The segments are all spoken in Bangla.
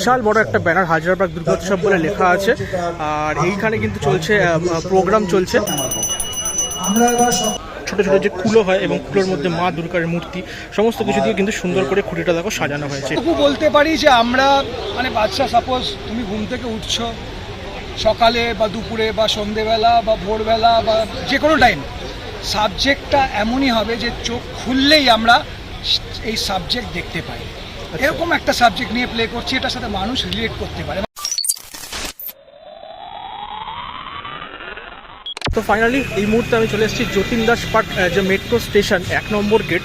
বিশাল বড় একটা ব্যানার হাজারবাগ দুর্গোৎসব বলে লেখা আছে। আর এইখানে কিন্তু চলছে প্রোগ্রাম চলছে। ছোট ছোট যে কুলো হয় এবং কুলোর মধ্যে মা দুর্গার মূর্তি, সমস্ত কিছু দিয়ে কিন্তু সুন্দর করে খুঁটিটা দেখো সাজানো হয়েছে। বলতে পারি যে আমরা মানে বাচ্চা সাপোজ তুমি ঘুম থেকে উঠছো, সকালে বা দুপুরে বা সন্ধেবেলা বা ভোরবেলা বা যে কোনো টাইম সাবজেক্টটা এমনই হবে যে চোখ খুললেই আমরা এই সাবজেক্ট দেখতে পাই। এরকম একটা সাবজেক্ট নিয়ে প্লে করছি এটার সাথে মানুষ রিলেট করতে পারে। তো ফাইনালি এই মুহূর্তে আমি চলে এসেছি যতীন দাস পার্ক যে মেট্রো স্টেশন এক নম্বর গেট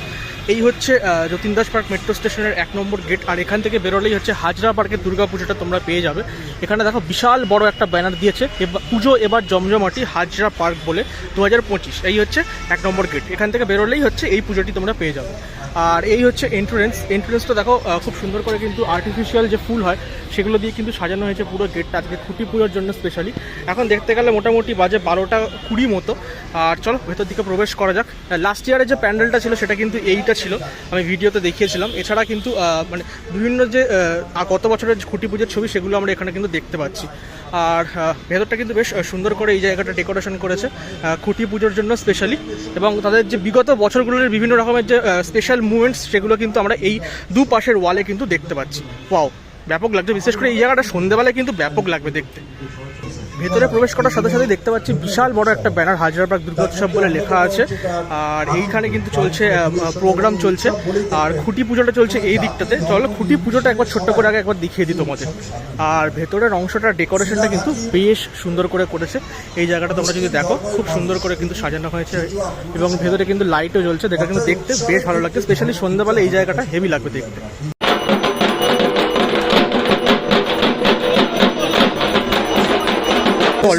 এই হচ্ছে আহ, যতীন দাস পার্ক মেট্রো স্টেশনের এক নম্বর গেট আর এখান থেকে বেরোলেই হচ্ছে হাজরা পার্কের দুর্গা পুজোটা তোমরা পেয়ে যাবে। এখানে দেখো বিশাল বড় একটা ব্যানার দিয়েছে পুজো এবার জমজমাটি হাজরা পার্ক বলে দু হাজার পঁচিশ। এই হচ্ছে এক নম্বর গেট এখান থেকে বেরোলেই হচ্ছে এই পুজোটি তোমরা পেয়ে যাবে। আর এই হচ্ছে এন্ট্রেন্স এন্ট্রেন্সটা দেখো খুব সুন্দর করে কিন্তু আর্টিফিশিয়াল যে ফুল হয় সেগুলো দিয়ে কিন্তু সাজানো হয়েছে পুরো গেটটা আজকে খুঁটি পুজোর জন্য স্পেশালি এখন দেখতে গেলে মোটামুটি বাজে বারোটা কুড়ি মতো। আর চলো ভেতর দিকে প্রবেশ করা যাক। লাস্ট ইয়ারে যে প্যান্ডেলটা ছিল সেটা কিন্তু এইটা ছিল, আমি ভিডিওতে দেখিয়েছিলাম। এছাড়া কিন্তু মানে বিভিন্ন যে গত বছরের খুঁটি পুজোর ছবি, সেগুলো আমরা এখানে কিন্তু দেখতে পাচ্ছি। আর ভেতরটা কিন্তু বেশ সুন্দর করে এই জায়গাটা ডেকোরেশন করেছে খুঁটি পুজোর জন্য স্পেশালি এবং তাদের যে বিগত বছরগুলোর বিভিন্ন রকমের যে স্পেশাল মুভমেন্টস সেগুলো কিন্তু আমরা এই দু পাশের ওয়ালে কিন্তু দেখতে পাচ্ছি। ওয়াও ব্যাপক লাগছে। বিশেষ করে এই জায়গাটা সন্ধ্যেবেলায় কিন্তু ব্যাপক লাগবে দেখতে। ভেতরে প্রবেশ করার সাথে সাথে দেখতে পাচ্ছি বিশাল বড় একটা ব্যানার হাজারবাগ দুর্গোৎসব বলে লেখা আছে। আর এইখানে কিন্তু চলছে প্রোগ্রাম চলছে। আর খুঁটি পুজোটা চলছে এই দিকটাতে। চলো খুঁটি পুজোটা একবার ছোট্ট করে আগে একবার দেখিয়ে দিই তোমাদের। আর ভেতরের অংশটা ডেকোরেশনটা কিন্তু বেশ সুন্দর করে করেছে। এই জায়গাটা তোমরা যদি দেখো, খুব সুন্দর করে কিন্তু সাজানো হয়েছে। এবং ভেতরে কিন্তু লাইটও জ্বলছে দেখা কিন্তু দেখতে বেশ ভালো লাগছে। স্পেশালি সন্ধ্যাবেলা এই জায়গাটা হেভি লাগবে দেখতে।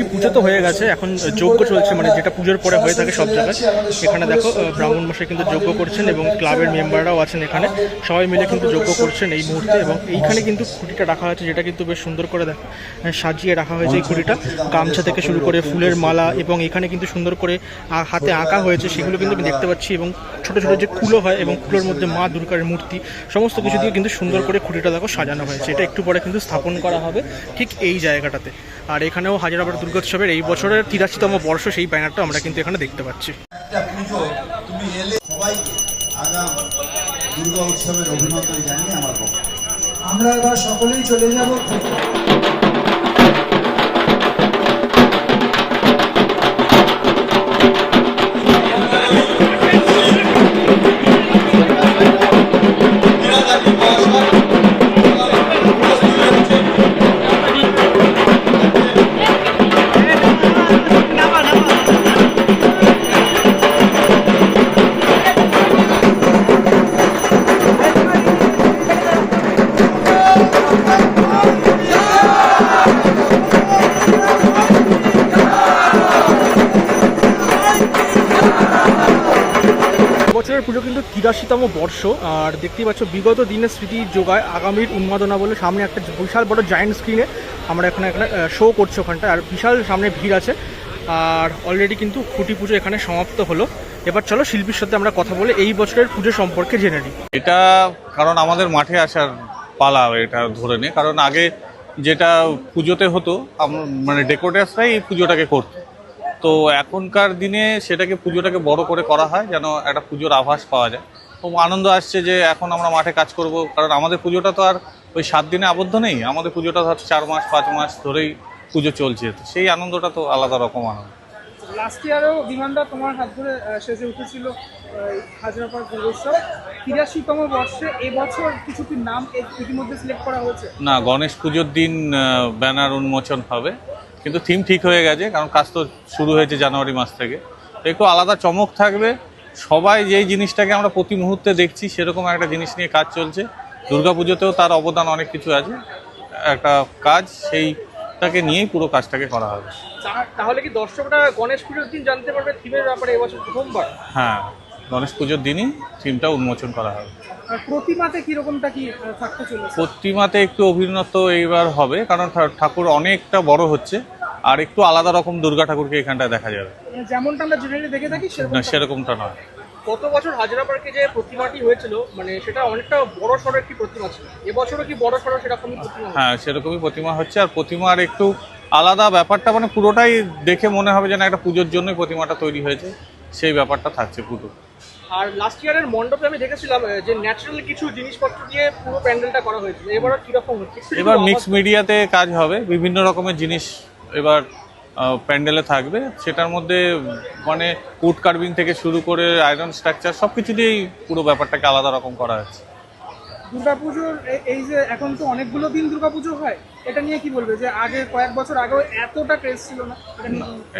খুঁটি পুজো তো হয়ে গেছে, এখন যজ্ঞ চলছে মানে যেটা পুজোর পরে হয়ে থাকে সব জায়গায়। এখানে দেখো ব্রাহ্মণ মশাই কিন্তু যজ্ঞ করছেন এবং ক্লাবের মেম্বাররাও আছেন এখানে। সবাই মিলে কিন্তু যজ্ঞ করছেন এই মুহূর্তে এবং এইখানে কিন্তু খুঁটিটা রাখা হয়েছে, যেটা কিন্তু বেশ সুন্দর করে দেখো সাজিয়ে রাখা হয়েছে এই খুঁটিটা। গামছা থেকে শুরু করে ফুলের মালা এবং এখানে কিন্তু সুন্দর করে হাতে আঁকা হয়েছে, সেগুলো কিন্তু আমি দেখতে পাচ্ছি এবং ছোট ছোট যে কুলো হয় এবং কুলোর মধ্যে মা দুর্গার মূর্তি, সমস্ত কিছু দিয়ে কিন্তু সুন্দর করে খুঁটিটা দেখো সাজানো হয়েছে। এটা একটু পরে কিন্তু স্থাপন করা হবে ঠিক এই জায়গাটাতে। আর এখানেও হাজারাবাদ দুর্গোৎসবের এই বছরের তিরাশিতম বর্ষ, সেই ব্যানারটা আমরা কিন্তু এখানে দেখতে পাচ্ছি। আমরা এবার সকলেই চলে যাব। বছরের পুজো কিন্তু তিরাশিতম বর্ষ। আর দেখতেই পাচ্ছ, বিগত দিনের স্মৃতি যোগায় আগামীর উন্মাদনা বলে সামনে একটা বিশাল বড় জায়েন্ট স্ক্রিনে আমরা এখানে এখানে শো করছি ওখানটা আর বিশাল সামনে ভিড় আছে। আর অলরেডি কিন্তু খুঁটি পুজো এখানে সমাপ্ত হলো। এবার চলো শিল্পীর সাথে আমরা কথা বলে এই বছরের পুজো সম্পর্কে জেনে নিই। এটা কারণ আমাদের মাঠে আসার পালা এটা ধরে নে। কারণ আগে যেটা পুজোতে হতো মানে ডেকোরেটার্সরাই এই পুজোটাকে করতো। তো এখনকার দিনে সেটাকে পুজোটাকে বড় করে করা হয় যেন একটা পুজোর আভাস পাওয়া যায়। খুব আনন্দ আসছে যে এখন আমরা মাঠে কাজ করব কারণ আমাদের পুজোটা তো আর ওই সাত দিনে আবদ্ধ নেই। আমাদের পুজোটা ধর চার মাস পাঁচ মাস ধরেই পুজো চলছে। তো সেই আনন্দটা তো আলাদা রকম আনন্দ। লাস্ট ইয়ারও বিমানটা তোমার হাত ধরে সেজে উঠেছিল হাজরাপাড় দুর্গোৎসব তিরাশিতম বর্ষে এবছর কিছু কি নাম ইতিমধ্যে সিলেক্ট করা হয়েছে? না গণেশ পুজোর দিন ব্যানার উন্মোচন হবে। কিন্তু থিম ঠিক হয়ে গেছে কারণ কাজ তো শুরু হয়েছে জানুয়ারি মাস থেকে। তো একটু আলাদা চমক থাকবে। সবাই যেই জিনিসটাকে আমরা প্রতি মুহূর্তে দেখছি সেরকম একটা জিনিস নিয়ে কাজ চলছে। দুর্গাপুজোতেও তার অবদান অনেক কিছু আছে। একটা কাজ সেইটাকে নিয়েই পুরো কাজটাকে করা হবে। তাহলে কি দর্শকরা গণেশ পুজোর দিন জানতে পারবে থিমের ব্যাপারে এবছর প্রথমবার? হ্যাঁ গণেশ পুজোর দিনই থিমটা উন্মোচন করা হবে। প্রতিমাতে কিরকমটা কি থাকতে চলেছে? প্রতিমাতে একটু অভিনত এইবার হবে কারণ ঠা- ঠাকুর অনেকটা বড় হচ্ছে আর একটু আলাদা রকম দুর্গা ঠাকুরকে এখানটায় দেখা যাবে। মানে যেমনটা আমরা জেনারেলি দেখে থাকি সেরকম না। সেরকমটা নয়। গত বছর হাজরা পার্কে যে প্রতিমাটি হয়েছিল মানে সেটা অনেকটা বড় সড়ো একটি প্রতিমা ছিল। এবছরও কি বড় সড়ো সেরকমই প্রতিমা হ্যাঁ সেরকমই প্রতিমা হচ্ছে আর প্রতিমার একটু আলাদা ব্যাপারটা মানে পুরোটাই দেখে মনে হবে যেন একটা পুজোর জন্যই প্রতিমাটা তৈরি হয়েছে সেই ব্যাপারটা থাকছে পুরো আর লাস্ট ইয়ারের মণ্ডপে আমি দেখেছিলাম যে ন্যাচারাল কিছু জিনিসপত্র দিয়ে পুরো প্যান্ডেলটা করা হয়েছিল। এবারও কীরকম হচ্ছে? এবার মিক্স মিডিয়াতে কাজ হবে। বিভিন্ন রকমের জিনিস এবার প্যান্ডেলে থাকবে। সেটার মধ্যে মানে উড কার্ভিং থেকে শুরু করে আয়রন স্ট্রাকচার সব কিছু দিয়েই পুরো ব্যাপারটাকে আলাদা রকম করা হয়েছে দুর্গাপুজোর এই যে এখন তো অনেকগুলো দিন দুর্গাপুজো হয় এটা নিয়ে কি বলবে যে আগে কয়েক বছর আগেও এতটা ক্রেজ ছিল না?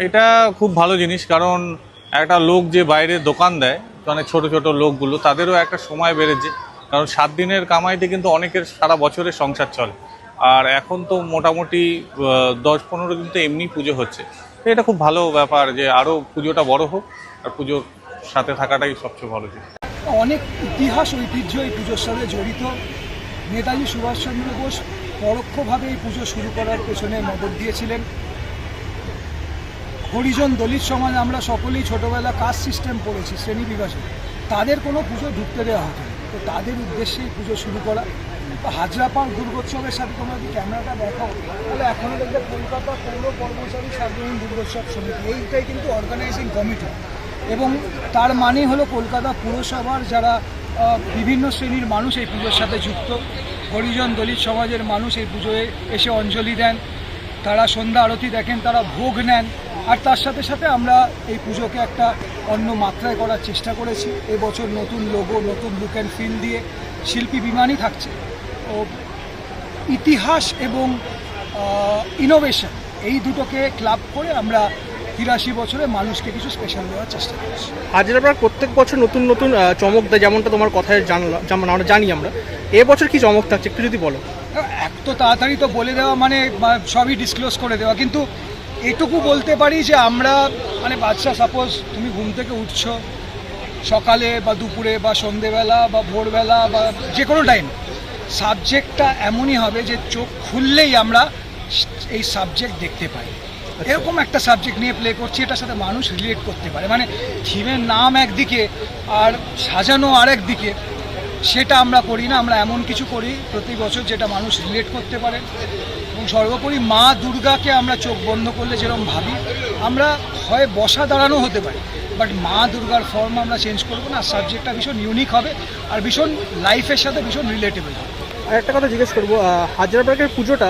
এটা খুব ভালো জিনিস কারণ একটা লোক যে বাইরে দোকান দেয় মানে ছোট ছোট লোকগুলো, তাদেরও একটা সময় বেড়েছে। কারণ সাত দিনের কামাইতে কিন্তু অনেকের সারা বছরের সংসার চলে। আর এখন তো মোটামুটি দশ পনেরো দিন তো এমনি পুজো হচ্ছে। এটা খুব ভালো ব্যাপার যে আরও পুজোটা বড় হোক, আর পুজোর সাথে থাকাটাই সবচেয়ে ভালো জিনিস। অনেক ইতিহাস ঐতিহ্য এই পুজোর সাথে জড়িত। নেতাজি সুভাষচন্দ্র বোস পরোক্ষভাবে এই পুজো শুরু করার পেছনে মদত দিয়েছিলেন। হরিজন দলিত সমাজ আমরা সকলেই ছোটবেলা কাস্ট সিস্টেম পড়েছি, শ্রেণি বিভাজন। তাদের কোনো পুজো ঢুকতে দেওয়া হতো। তো তাদের উদ্দেশ্যেই পুজো শুরু করা। তো হাজরা দুর্গোৎসবের সাথে তোমরা যদি ক্যামেরাটা দেখো, তাহলে এখনও দেখবে কলকাতা পৌর কর্মচারী সার্বজনীন দুর্গোৎসব সমিতি। এইটাই কিন্তু অর্গানাইজিং কমিটি এবং তার মানে হলো কলকাতা পুরসভার যারা বিভিন্ন শ্রেণির মানুষ এই পুজোর সাথে যুক্ত। হরিজন দলিত সমাজের মানুষ এই পুজোয় এসে অঞ্জলি দেন। তারা সন্ধ্যা আরতি দেখেন, তারা ভোগ নেন। আর তার সাথে সাথে আমরা এই পুজোকে একটা অন্য মাত্রায় করার চেষ্টা করেছি। এবছর নতুন লোগো নতুন লুক অ্যান্ড ফিল দিয়ে শিল্পী বিমানই থাকছে। ও ইতিহাস এবং ইনোভেশন এই দুটোকে ক্লাব করে আমরা তিরাশি বছরে মানুষকে কিছু স্পেশাল দেওয়ার চেষ্টা করছি। হাজরা পার্ক প্রত্যেক বছর নতুন নতুন চমক দেয় যেমনটা তোমার কথায় জানলাম যেমন আমরা জানি আমরা এবছর কি চমক থাকছে একটু যদি বলো? এক তো তাড়াতাড়ি তো বলে দেওয়া মানে সবই ডিসক্লোজ করে দেওয়া কিন্তু এটুকু বলতে পারি যে আমরা মানে বাচ্চা সাপোজ তুমি ঘুম থেকে উঠছো সকালে বা দুপুরে বা সন্ধেবেলা বা ভোরবেলা বা যে কোনো টাইম সাবজেক্টটা এমনই হবে যে চোখ খুললেই আমরা এই সাবজেক্ট দেখতে পাই। এরকম একটা সাবজেক্ট নিয়ে প্লে করছি এটার সাথে মানুষ রিলেট করতে পারে। মানে থিমের নাম একদিকে আর সাজানো আরেক দিকে সেটা আমরা করি না আমরা এমন কিছু করি প্রতি বছর যেটা মানুষ রিলেট করতে পারে। এবং সর্বোপরি মা দুর্গাকে আমরা চোখ বন্ধ করলে যেরকম ভাবি আমরা হয় বসা দাঁড়ানো হতে পারি। বাট মা দুর্গার ফর্ম আমরা চেঞ্জ করব না সাবজেক্টটা ভীষণ ইউনিক হবে আর ভীষণ লাইফের সাথে ভীষণ রিলেটেবল হবে। আর একটা কথা জিজ্ঞেস করব আহ, হাজরা পুজোটা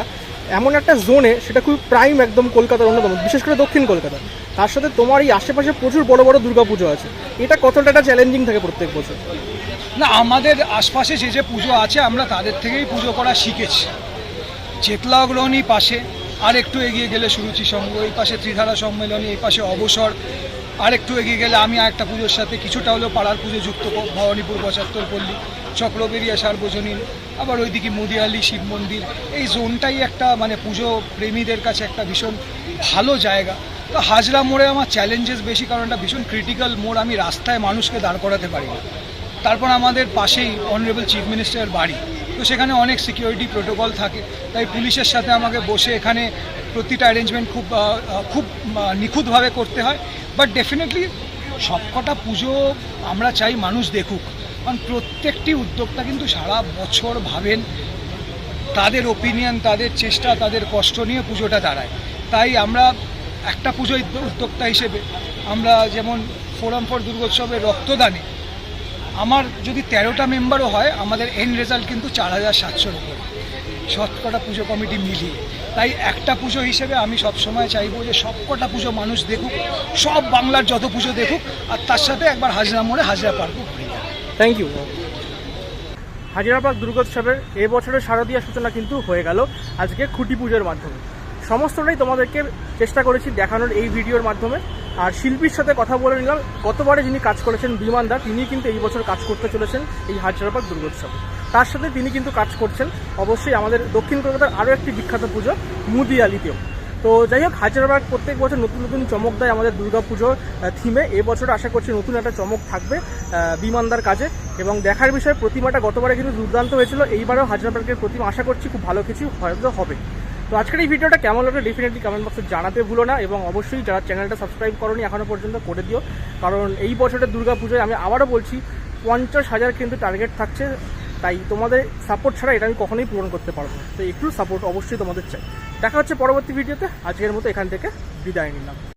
এমন একটা জোনে সেটা খুব প্রাইম একদম কলকাতার অন্যতম বিশেষ করে দক্ষিণ কলকাতা। তার সাথে তোমার এই আশেপাশে প্রচুর বড় বড় দুর্গা পুজো আছে। এটা কতটা একটা চ্যালেঞ্জিং থাকে প্রত্যেক বছর? না আমাদের আশপাশে যে যে পুজো আছে আমরা তাদের থেকেই পুজো করা শিখেছি। চেতলা অগ্রহণী পাশে। আর একটু এগিয়ে গেলে সুরুচি সংঘ এই পাশে ত্রিধারা সম্মেলনী, এই পাশে অবসর। আর একটু এগিয়ে গেলে আমি একটা পুজোর সাথে কিছুটা হলেও পাড়ার পুজো যুক্ত ভবানীপুর, পঁচাত্তর, পল্লী, চক্রবেরিয়া, সার্বজনীন, আবার ওইদিকে মুদিয়ালি, শিব মন্দির। এই জোনটাই একটা মানে পুজো প্রেমীদের কাছে একটা ভীষণ ভালো জায়গা। তো হাজরা মোড়ে আমার চ্যালেঞ্জেস বেশি কারণ এটা ভীষণ ক্রিটিক্যাল মোড়, আমি রাস্তায় মানুষকে দাঁড় করাতে পারি তারপর আমাদের পাশেই অনারেবল চিফ মিনিস্টারের বাড়ি। তো সেখানে অনেক সিকিউরিটি প্রোটোকল থাকে। তাই পুলিশের সাথে আমাকে বসে এখানে প্রতিটা অ্যারেঞ্জমেন্ট খুব খুব নিখুঁতভাবে করতে হয়। বাট ডেফিনেটলি সবকটা পুজো আমরা চাই মানুষ দেখুক। কারণ প্রত্যেকটি উদ্যোক্তা কিন্তু সারা বছর ভাবেন তাদের ওপিনিয়ন তাদের চেষ্টা, তাদের কষ্ট নিয়ে পুজোটা দাঁড়ায়। তাই আমরা একটা পুজো উদ্যোক্তা হিসেবে আমরা যেমন ফোরাম ফর দুর্গোৎসবের রক্তদানে আমার যদি তেরোটা মেম্বারও হয়, আমাদের এন্ড রেজাল্ট কিন্তু চার হাজার সাতশোর উপরে। সবকটা পুজো কমিটি মিলিয়ে। তাই একটা পুজো হিসেবে আমি সবসময় চাইব যে সবকটা পুজো মানুষ দেখুক, সব বাংলার যত পুজো দেখুক, আর তার সাথে একবার হাজরা মোড়ে Hazra park. Thank you Hazirabag দুর্গোৎসবের এবছরের শারদীয়া সূচনা কিন্তু হয়ে গেল আজকে খুঁটি পুজোর মাধ্যমে। সমস্তটাই তোমাদেরকে চেষ্টা করেছি দেখানোর এই ভিডিওর মাধ্যমে। আর শিল্পীর সাথে কথা বলে নিলাম, গতবারে যিনি কাজ করেছেন বিমান দা তিনি কিন্তু এই বছর কাজ করতে চলেছেন এই হাজিরাবাগ দুর্গোৎসবে। তার সাথে তিনি কিন্তু কাজ করছেন অবশ্যই আমাদের দক্ষিণ কলকাতার আরও একটি বিখ্যাত পুজো, মুদিয়ালিতেও। তো যাই হোক হাজারবাগ প্রত্যেক বছর নতুন নতুন চমক দেয় আমাদের দুর্গা পুজোর থিমে। এবছর আশা করছি নতুন একটা চমক থাকবে বিমানদার কাজে। এবং দেখার বিষয় প্রতিমাটা গতবারে কিন্তু দুর্দান্ত হয়েছিল, এইবারও হাজারবাগের প্রতিমা আশা করছি খুব ভালো কিছু হয়তো হবে। তো আজকের এই ভিডিওটা কেমন লাগল ডেফিনেটলি কমেন্ট বক্সে জানাতে ভুলো না এবং অবশ্যই যারা চ্যানেলটা সাবস্ক্রাইব করনি এখনও পর্যন্ত করে দিও। কারণ এই বছরের দুর্গাপুজোয় আমি আবারও বলছি, পঞ্চাশ হাজার কিন্তু টার্গেট থাকছে। তাই তোমাদের সাপোর্ট ছাড়া এটা আমি কখনোই পূরণ করতে পারব তো একটু সাপোর্ট অবশ্যই তোমাদের চাই। দেখা হচ্ছে পরবর্তী ভিডিওতে। আজকের মতো এখান থেকে বিদায় নিলাম।